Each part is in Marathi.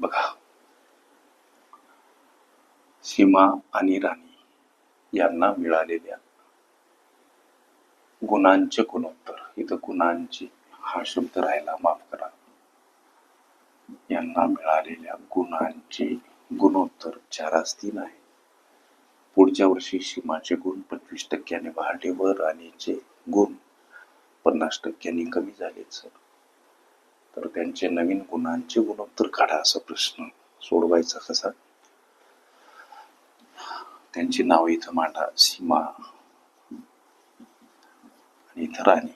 बघा. सीमा आणि राणी यांना मिळालेल्या गुणांचे गुणोत्तर. इथं गुणांची हा शब्द राहिला माफ करा. यांना मिळालेल्या गुणांचे गुणोत्तर चार असतील आहे. पुढच्या वर्षी सीमाचे गुण पंचवीस टक्क्याने वाढले. व राणीचे गुण पन्नास टक्क्यांनी कमी झाले सर. तर त्यांचे नवीन गुणांचे गुणोत्तर काढा असा प्रश्न सोडवायचा कसा? त्यांची नाव इथं मांडा. सीमा. आणि इथं राणी.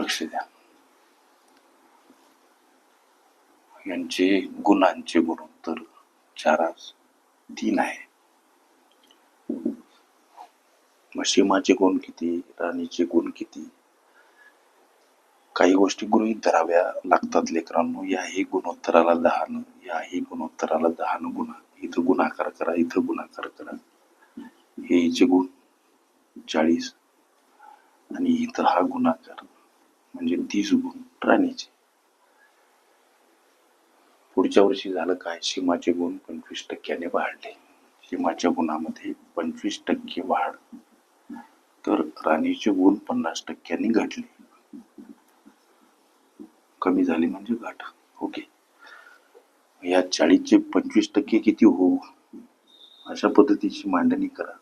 लक्ष द्या. यांचे गुणांचे गुणोत्तर चारास तीन आहे. मग सीमाचे गुण किती? राणीचे गुण किती? काही गोष्टी गृहीत धराव्या लागतात लेकरांनो. याही गुणोत्तराला दहानं याही गुणोत्तराला दहानं गुणा. इथं गुणाकार करा इथं गुणाकार करा. हे हिचे गुण चाळीस आणि इथं हा गुणाकार म्हणजे तीस गुण राणीचे पुढच्या वर्षी झालं काय? सीमाचे गुण पंचवीस टक्क्याने वाढले. सीमाच्या गुणामध्ये पंचवीस टक्के वाढ. तर राणीचे गुण पन्नास टक्क्यांनी घटले. कमी झाले म्हणजे गाठ. ओके. या चाळीसचे पंचवीस टक्के किती होऊ? अशा पद्धतीची मांडणी करा.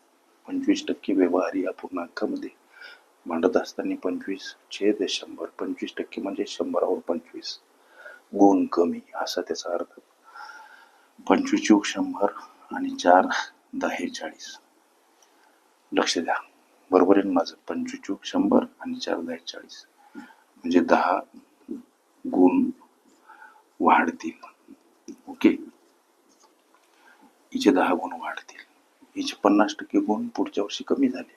पंचवीस टक्के व्यवहार या पूर्णांकामध्ये मांडत असताना पंचवीस छेद शंभर. पंचवीस टक्के म्हणजे शंभरावर पंचवीस. गुण कमी असा त्याचा अर्थ. पंचवीस चौक शंभर आणि चार दहा चाळीस. लक्ष द्या. बरोबर आहे माझं? पंचवीस चौक शंभर आणि चार दहा चाळीस. म्हणजे दहा वाढतील. ओके? हिचे दहा गुण वाढतील. हिचे पन्नास टक्के गुण पुढच्या वर्षी कमी झाले.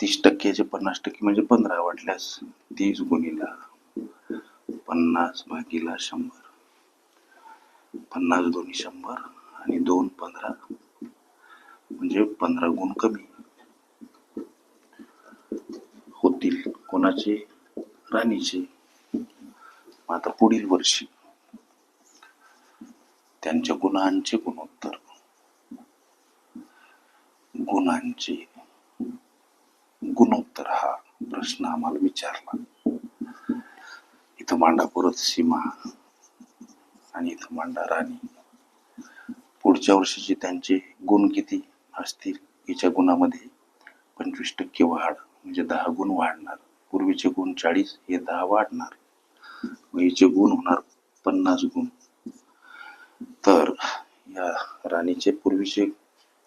तीस टक्क्याचे पन्नास टक्के म्हणजे पंधरा वाटल्यास तीस गुणीला पन्नास भागीला शंभर. पन्नास दोन्ही शंभर आणि दोन पंधरा म्हणजे पंधरा गुण कमी होतील. कोणाचे? राणीचे. आता पुढील वर्षी. त्यांच्या गुणांचे गुणोत्तर गुणांचे गुणोत्तर हा प्रश्न आम्हाला विचारला. इथं मांडा परत सीमा आणि इथं मांडा राणी. पुढच्या वर्षीचे त्यांचे गुण किती असतील हिच्या गुणामध्ये पंचवीस टक्के वाढ म्हणजे दहा गुण वाढणार. पूर्वीचे गुण चाळीस हे दहा वाढणार. म्हणजे मग हिचे गुण होणार पन्नास गुण. तर या राणीचे पूर्वीचे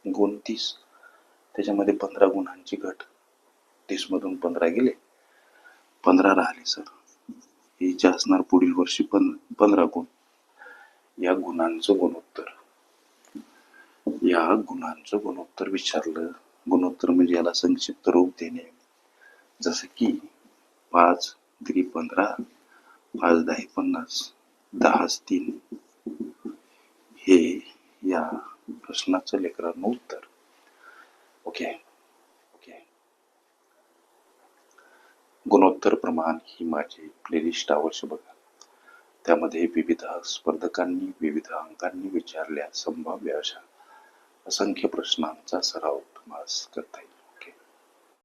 गुण तीस त्याच्यामध्ये पंधरा गुणांची घट. तीस मधून पंधरा गेले. पंधरा राहिले सर. हिचे असणार पुढील वर्षी पं पंधरा गुण. या गुणांचं गुणोत्तर. या गुणांचं गुणोत्तर विचारलं. गुणोत्तर म्हणजे याला संक्षिप्त रूप देणे. जसं की पाच तरी पंधरा पाच दहा पन्नास दहा तीन. हे या प्रश्नाचं लेकरांना उत्तर. ओके ओके गुणोत्तर प्रमाण ही माझी प्लेलिस्ट अवश्य बघा. त्यामध्ये विविध स्पर्धकांनी विविध अंकांनी विचारल्या संभाव्य अशा असंख्य प्रश्नांचा सराव तुम्हाला करता येईल.